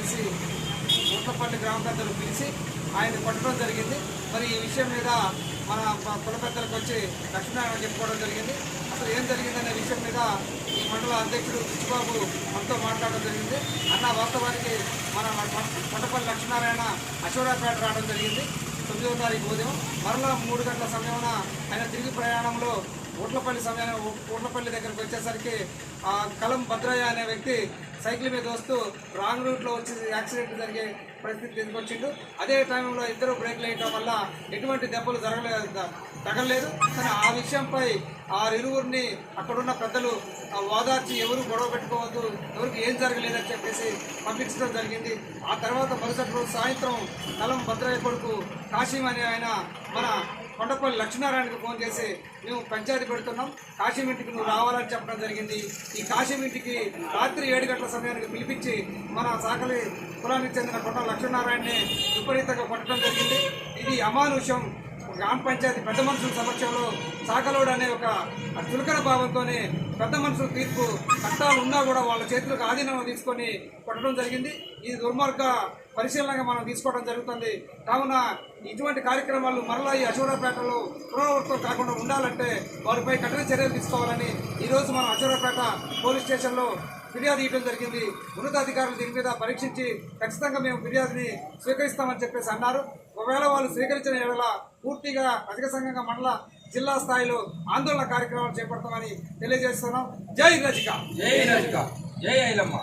చేసి ఊట్లపల్లి గ్రామ పెద్దలు పిలిచి ఆయన కొట్టడం జరిగింది. మరి ఈ విషయం మీద మన ప- కుల పెద్దలకు వచ్చి లక్ష్మీనారాయణ చెప్పుకోవడం జరిగింది. అసలు ఏం జరిగిందనే విషయం మీద ఈ మండల అధ్యక్షుడు కృష్ణబాబు మనతో మాట్లాడడం జరిగింది. అన్న వాస్తవానికి మన కొండపల్లి లక్ష్మీనారాయణ అశోరాపేట రావడం జరిగింది. తొమ్మిదవ తారీఖు ఉదయం మరలా మూడు గంటల సమయంలో ఆయన తిరిగి ప్రయాణంలో ఊట్లపల్లి సమయాన్ని ఊట్లపల్లి దగ్గరకు వచ్చేసరికి ఆ కలం భద్రయ్య అనే వ్యక్తి సైకిల్ మీద వస్తూ రాంగ్ రూట్లో వచ్చి యాక్సిడెంట్ జరిగే పరిస్థితి తీసుకొచ్చిండు. అదే టైంలో ఇద్దరు బ్రేక్ వేయటం వల్ల ఎటువంటి దెబ్బలు జరగలేదు తగలలేదు. కానీ ఆ విషయంపై ఆ ఇరువురిని అక్కడున్న పెద్దలు ఓదార్చి ఎవరు గొడవ పెట్టుకోవద్దు ఎవరికి ఏం జరగలేదని చెప్పేసి పంపించడం జరిగింది. ఆ తర్వాత మరుసటి రోజు సాయంత్రం కలం భద్రయ్య కొడుకు కాశీం అనే ఆయన మన కొండపల్లి లక్ష్మీనారాయణకి ఫోన్ చేసి మేము పంచాయతీ పెడుతున్నాం కాశీం ఇంటికి నువ్వు రావాలని చెప్పడం జరిగింది. ఈ కాశీం ఇంటికి రాత్రి ఏడు గంటల సమయానికి పిలిపించి మన సాకలి కులానికి చెందిన కొండ లక్ష్మీనారాయణని విపరీతంగా కొట్టడం జరిగింది. ఇది అమానుషం. గ్రామ పంచాయతీ పెద్ద మనుషుల సమక్షంలో సాగలోడు అనే ఒక చులకన భావంతోనే పెద్ద మనుషుల తీర్పు చట్టాలు ఉన్నా కూడా వాళ్ళ చేతులకు ఆధీనంలో తీసుకొని కొట్టడం జరిగింది. ఇది దుర్మార్గ పరిశీలనగా మనం తీసుకోవడం జరుగుతుంది. కావున ఇటువంటి కార్యక్రమాలు మరలా ఈ అశోరాపేటలో పునరావృతం కాకుండా ఉండాలంటే వారిపై కఠిన చర్యలు తీసుకోవాలని ఈరోజు మనం అశోరాపేట పోలీస్ స్టేషన్లో ఫిర్యాదు ఇవ్వడం జరిగింది. ఉన్నతాధికారులు దీని మీద పరీక్షించి ఖచ్చితంగా మేము ఫిర్యాదుని స్వీకరిస్తామని చెప్పేసి అన్నారు. ఒకవేళ వాళ్ళు స్వీకరించిన ఎడల పూర్తిగా అధిక సంఘంగా మండల జిల్లా స్థాయిలో ఆందోళన కార్యక్రమాలు చేపడతామని తెలియజేస్తున్నాం. జై రజిక! జై రజిక! జై ఐలమ్మ!